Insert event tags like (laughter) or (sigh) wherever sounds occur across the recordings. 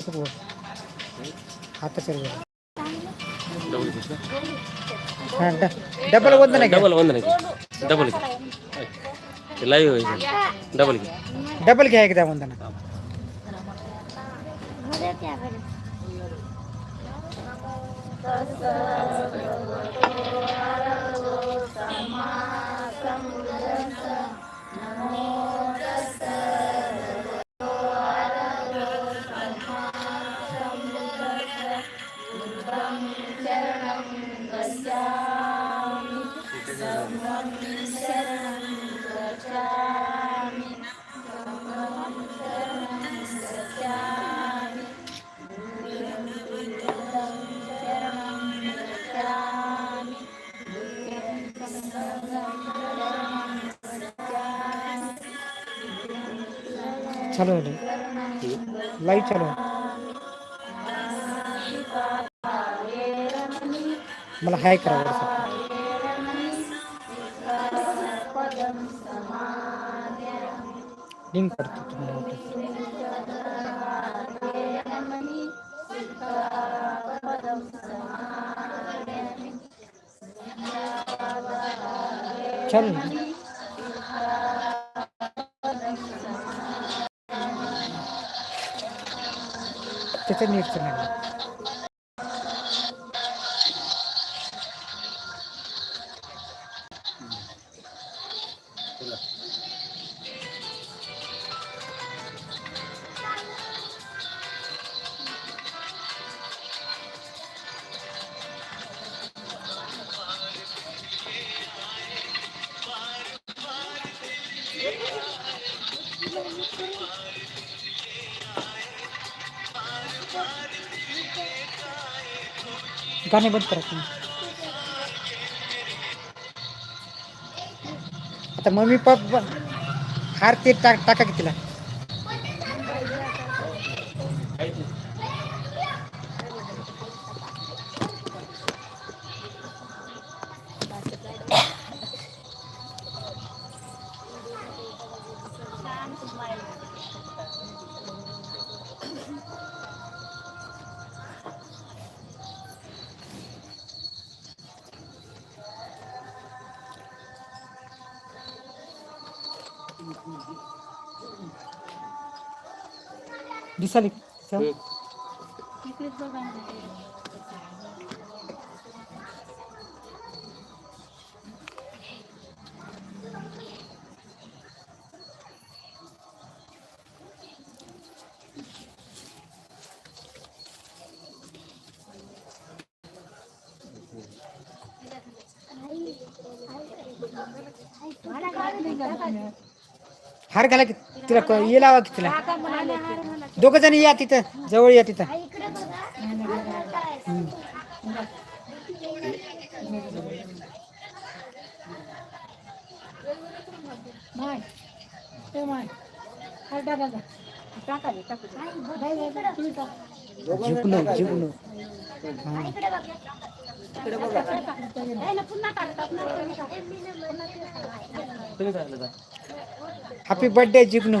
Double हा ड- double वंदन डबल लाईव्ह डबल घे डबल घ्या एकदा वंदना चालू आहे लाईव्ह चालू। आहे मला हाय करा लिंक करतो तुम्हाला चल. त्याचं नाही गाणे बंद करा तुम्ही. आता मम्मी पप्पा हार ते टाक टाका की तिला. दिसाली हम्म. हार घाला की तिला क- ये लावा की तिला दोघ जण या तिथं जवळ या तिथं हम्म. जिंकलो जिंकलो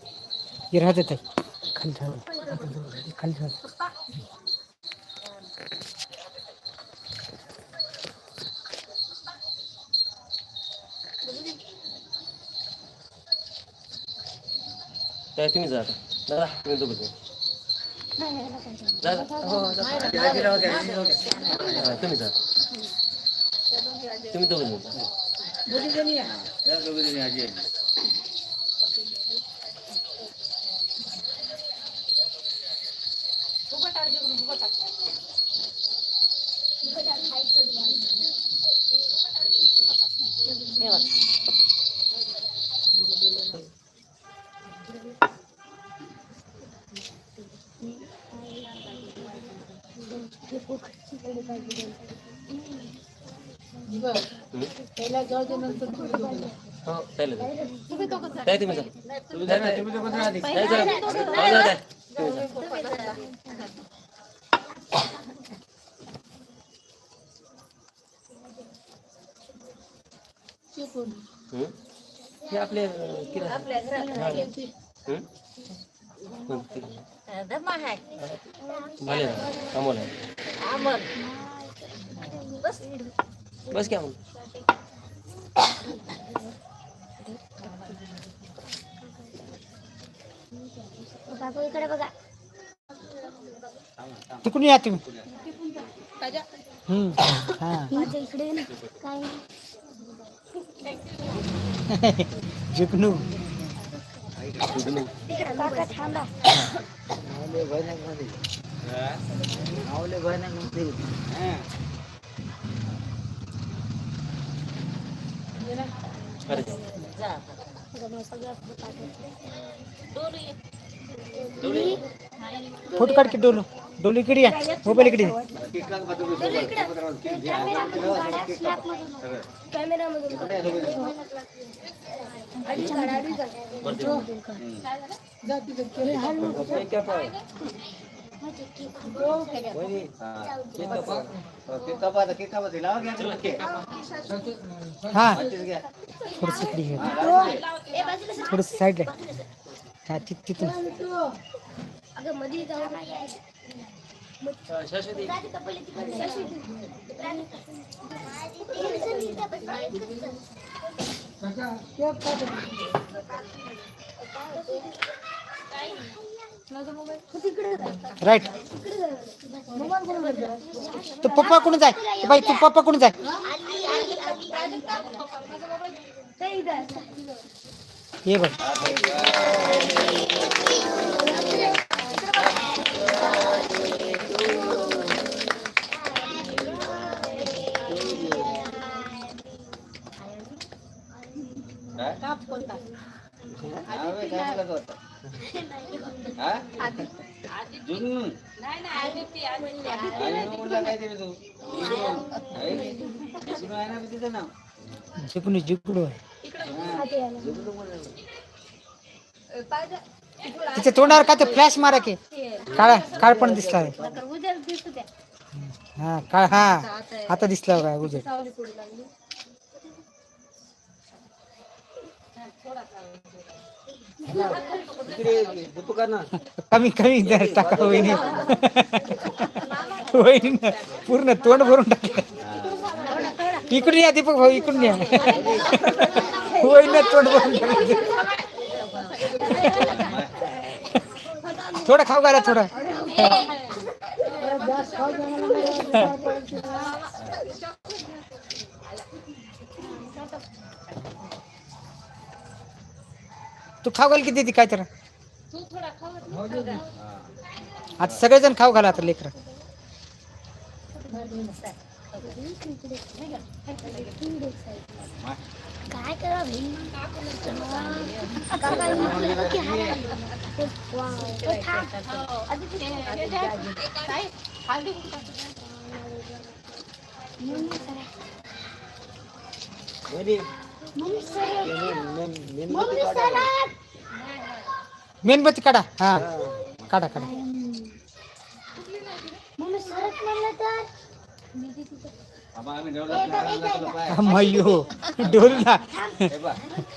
हे राहते ताई खाली झालं खाली झालं काय तुम्ही जा आता. दादा तुम्ही दोघं जा. दादा हो, जा. हा, तुम्ही जा तुम्ही दोघं जा. हो चालेल काय तुम्ही जा. तुम्ही जा ना, तुम्ही दोघं जा आधी. काय जा. हो, जा, जा. तुम्ही जा. हं? हे आपले अं, किराणा. हं? हं, ठीक आहे. भाले ना, अमोल आहे. बस क्या अमोल बाबू इकडे बघा तिकडून या तुम्ही हम्म, हा माझ्या इकडे ये ना काय (laughs) जिकनू. काका काढ की डोलू. डोलू इकडे या मोबाईल इकडे हा। थोडस इकडे ये. थोडस साईडला हा तिथून राईट. तू पप्पा कोण जाय? बाई तू पप्पा कोण जाय? ये बघ. जिकडू जिकडू तिच्या तोंडावर काय ते फ्लॅश मारा की? काळा काळ पण दिसला हा काळ हा. आता दिसला काय उजेड. कमी कमी टाका वहिनी. वहिनी पूर्ण तोंड भरून टाका. इकडून या दीपक भाऊ इकडून या. वहिनी तोंड भरून थोडं खाऊ घाला थोडं. तू खाऊ घाल किती ती काय तर आता सगळेजण खाऊ घाला आता लेकर. काय करा भाई मेणबत्ती काढा. हा. काढा काढा. मम्मी मयो डोलला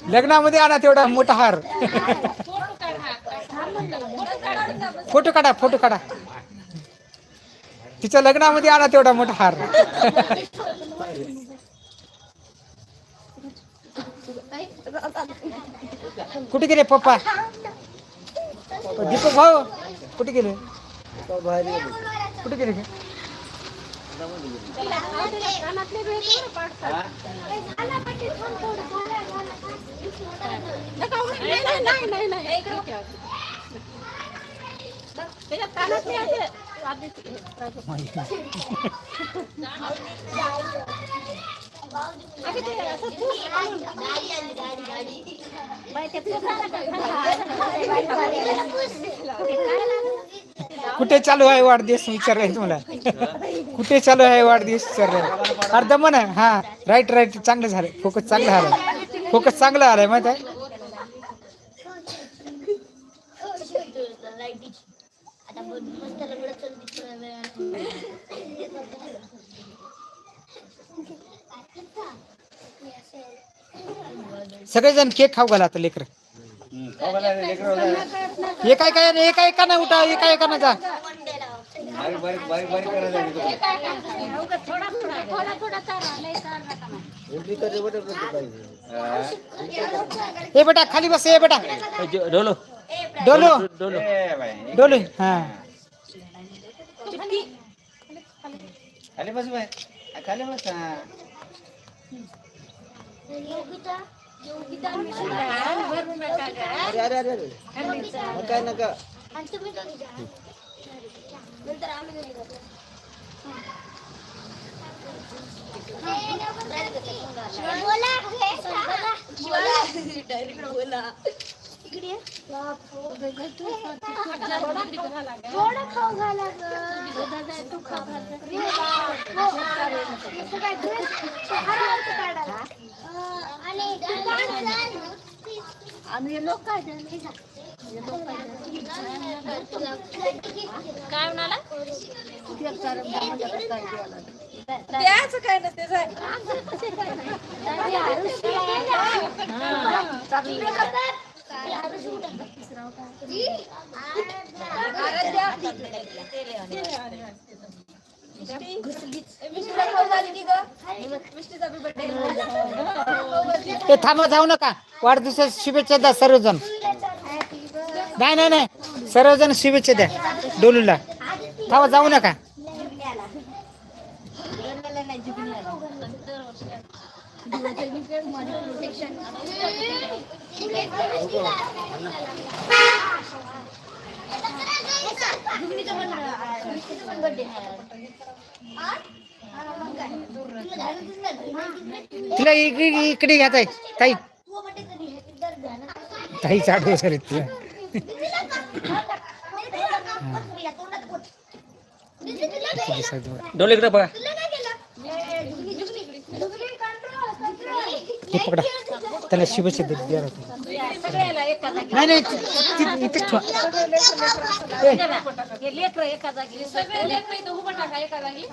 लग्नामध्ये आणा तेवढा मोठा हार. फोटो काढा फोटो काढा. तिच्या लग्नामध्ये आणा तेवढा मोठा हार. कुठे गेले पप्पा? दीपक भाऊ कुठे गेले? कुठे गेले कानातले भेटले पाडतात कुठे चालू आहे वाढदिवस? विचारलाय तुम्हाला. कुठे चालू आहे वाढदिवस? विचारलाय. अर्धा म्हणा. हा राईट राईट चांगलं झालं फोकस चांगलं आलाय. फोकस चांगलं आलाय माहीत आहे. सगळेजण केक खाऊ घाला आता लेकर. एका एका एका एका ना उठा एका एका ना जा. ए बेटा खाली बस ए बेटा. डोलो. डोलो. डोलो. डोलो हा. खाली बस बाय खाली बस हा. अरे अरे अरे अरे नका नका आणि तुम्ही दोघी जा. नंतर आम्ही बोला. बोला. इकडे थोडं खाऊ घाला तू खाऊ घाल. काय म्हणाला? द्यायचं काय नसते जाय. ते ए थांबा जाऊ नका. वाढदिवसाच्या शुभेच्छा द्या सर्वजण. नाही नाही नाही. सर्वजण शुभेच्छा द्या डोलूला. थांबा जाऊ नका. तिला इकडे इकडे घ्या ताई. ताई. ताई चाडू सर तिला. डोलो इकडे बघा हे पकडा. त्याला शुभेच्छा दे द्या राव. नाही नाही ती- ती- इथे ठेवा. ए, सगळे लेकरं इथं उभं टाका एका जागी.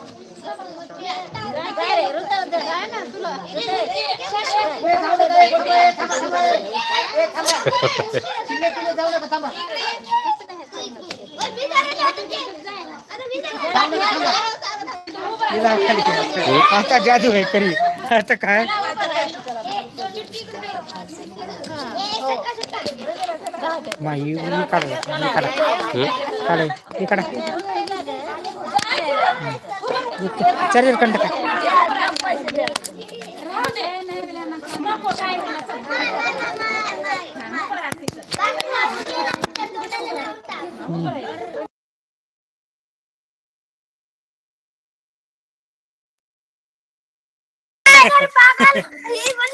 हिला खाली ठेवा. आता जादू आहे करी आता काय मी काढा मी काढा काढा हे? काढा. चालेल कंट काय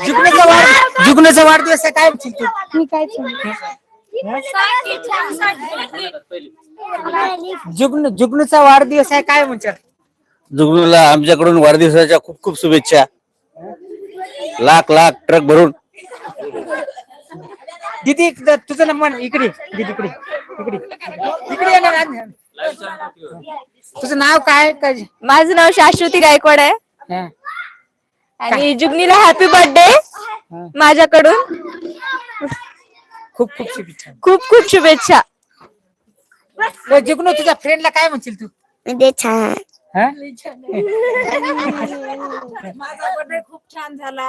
जुगण्याचा वाढ जुगण्याचा वाढदिवस आहे काय म्हणशील तू? जुगन जुगनूचा वाढदिवस आहे काय म्हणतात जुगनूला आमच्याकडून वाढदिवसाच्या खूप खूप शुभेच्छा. लाख लाख ट्रक भरून. दीदी इकडं तुझं ना मन इकडे दीदी इकडे इकडे इकडे ये ना. तुझं नाव काय काय? माझं नाव शाश्वती गायकवाड आहे. हा, आणि जुगनीला हॅपी बर्थडे. माझ्याकडून. खूप खूप शुभेच्छा. खूप खूप शुभेच्छा. ए, जुगनू तुझ्या फ्रेंडला काय म्हणशील तू? ते छान हा? माझा बर्थडे खूप छान झाला.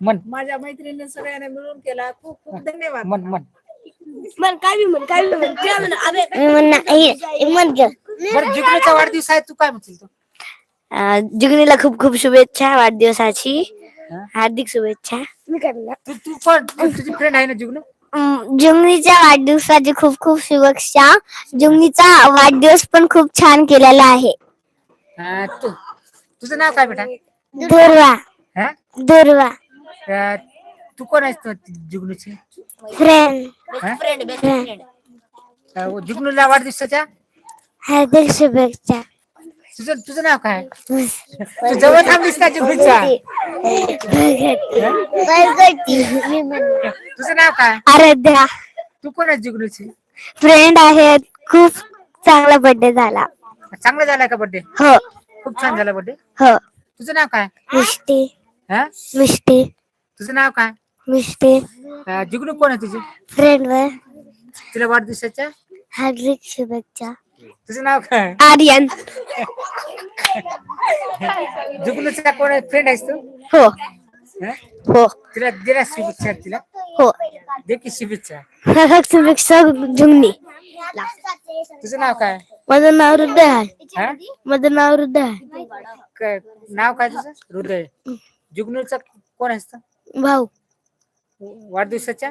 मन माझ्या मैत्रिणी सगळ्यांनी मिळून केला. खूप खूप धन्यवाद. मन मन मन काय बी म्हण काय बी म्हण. काय म्हण अबे म्हण ग. बरं जुगनूचा वाढदिवस आहे तू काय म्हणशील तू? जुगनीला खूप खूप शुभेच्छा वाढदिवसाची. हार्दिक शुभेच्छा. मी करणार. तू तू पण तू- तुझी फ्रेंड आहे ना जुगनू? जुगनीच्या वाढदिवसाची खूप खूप शुभेच्छा. जुगनीचा वाढदिवस पण खूप छान केलेला आहे. हा, तू तुझं नाव काय बेटा? दुर्वा. हा? दुर्वा. अं, तू कोण आहेस तू जुगनूची? फ्रेंड हा? फ्रेंड अं, जुगनूला वाढदिवसाच्या? हार्दिक शुभेच्छा. तुझं तुझं नाव काय? तू जवळ थांबलीस का तुझं नाव काय? आराध्या. तू कोण आहे जुगनूची फ्रेंड आहेत. खूप चांगला बर्थडे झाला. चांगला झाला का बर्थडे हो. खूप छान झाला बर्थडे हो. तुझं नाव काय? मिष्टी. हा? मिष्टी. तुझं नाव काय? मिष्टी. अं, जुगनू कोण आहे तुझी? फ्रेंड वर. तुला वाढदिवसाच्या? हार्दिक शुभेच्छा. तुझं नाव काय? आर्यन. जुगनूचा कोण फ्रेंड आहेस तू? हो. हा? हो. तिला दिला शुभेच्छा तिला? हो. दे की शुभेच्छा. जुंगनी. तुझं नाव काय? माझं नाव हृदय आहे. हा? माझं नाव हृदय आहे. नाव काय तुझं? हृदय. जुगनूचा कोण आहेस तू? भाऊ. वाढदिवसाच्या?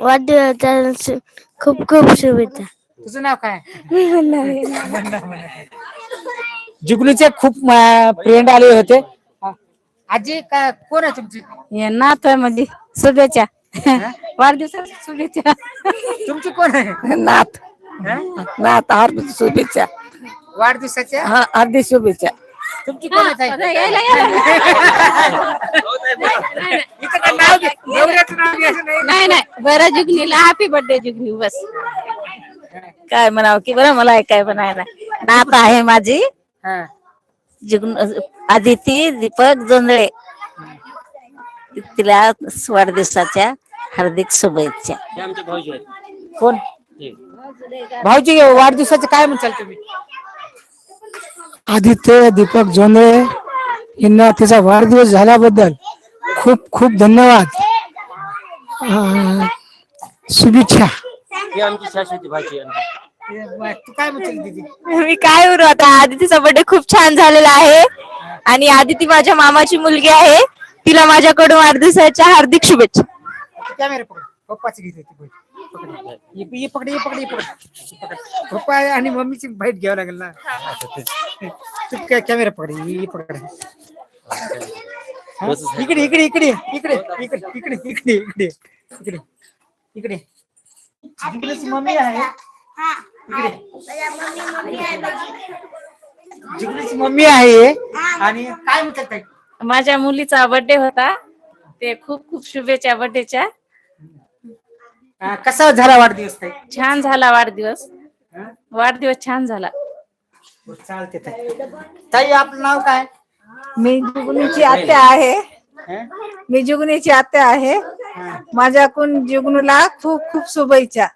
वाढदिवसाच्या खूप खूप शुभेच्छा. तुझं नाव काय? जुगनूचे खूप फ्रेंड आले होते. हा. आजी काय कोण आहे तुमची? हे नात आहे म्हणजे शुभेच्छा वाढदिवसाच्या शुभेच्छा तुमची कोण आहे? नात. हा? नात हार्दिक शुभेच्छा. वाढदिवसाच्या? हा हार्दिक शुभेच्छा. तुमची कोण आहे ताई? इथं काय नाव घे- नवऱ्याचं नाव घ्यायचं नाही? नाही नाही. बरं जुगनीला हॅपी बर्थडे जुगनी बस. काय म्हणावं की बरं मला काय म्हणायला नात आहे माझी. हा. जुगन आदिती दीपक जोंधळे. तिला वाढदिवसाच्या हार्दिक शुभेच्छा. हे आमचे भाऊजी आहेत. कोण? हे. भाऊजी वाढदिवसाचं काय म्हणचाल तुम्ही? आदित्य दीपक जोंधळे यांना त्याचा वाढदिवस झाल्याबद्दल खूप खूप धन्यवाद. अं, शुभेच्छा. ही आमची शाश्वती भाजी आहे तू काय म्हणशील दीदी? मी काय बोलू आता? आदितीचा बर्थडे खूप छान झालेला आहे. आणि आदिती माझ्या मामाची मुलगी आहे. तिला माझ्याकडून वाढदिवसाच्या हार्दिक शुभेच्छा. कॅमेरा पकड. पप्पाची घेते ती भेट पकड. ये- ये पकड ये पकड ये पकड. ये पकड. पप्पा आणि मम्मीची भेट घ्यावं लागेल ना. तू कॅ- कॅमेरा पकड. ये ये पकड. हा? इकडे इकडे इकडे इकडे इकडे इकडे इकडे इकडे इकडे. इकडे. मम्मी आहे. जिंकण्याची मम्मी आहे आणि काय म्हणतात ताई? माझ्या मुलीचा बर्थडे होता. ते खूप खूप शुभेच्छा बर्थडेच्या अं, कसा झाला वाढदिवस ताई? छान झाला वाढदिवस. हा? वाढदिवस छान झाला. चालते ताई. ताई आपलं नाव काय? मी जुगनीची आत्या आहे. हं? मी जुगनीची आत्या आहे. माझ्याकडून जुगनूला खूप खूप शुभेच्छा.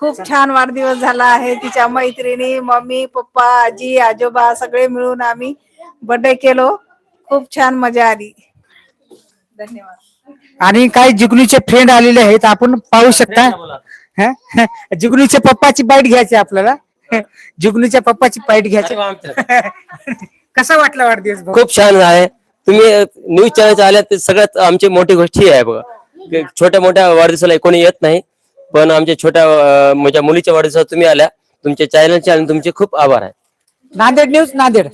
खूप छान वाढदिवस झाला आहे. तिच्या मैत्रिणी मम्मी पप्पा आजी आजोबा सगळे मिळून आम्ही बर्थडे केलो. खूप छान मजा आली. धन्यवाद. आणि काही जुगनूचे फ्रेंड आलेले आहेत. आपण पाहू शकता. हं? जुगनूच्या पप्पाची बाईट घ्यायची आपल्याला. जुगनूच्या पप्पाची बाईट घ्यायची. कसा वाटला वाढदिवस भाऊ? खूप छान आहे. तुम्ही न्यूज चॅनल आल्या ते सगळ्यात आमची मोठी गोष्ट ही आहे बघा. की छोट्या मोठ्या वाढदिवसाला कोणी येत नाही पण आमच्या छोट्या माझ्या मुलीच्या वाढदिवसाला तुम्ही आल्या तुमच्या चॅनलचे आणि तुमचे खूप आभार आहे. नांदेड न्यूज नांदेड.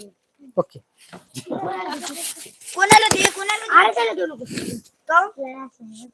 ओके कोणाला दे कोणाला दे? काहून?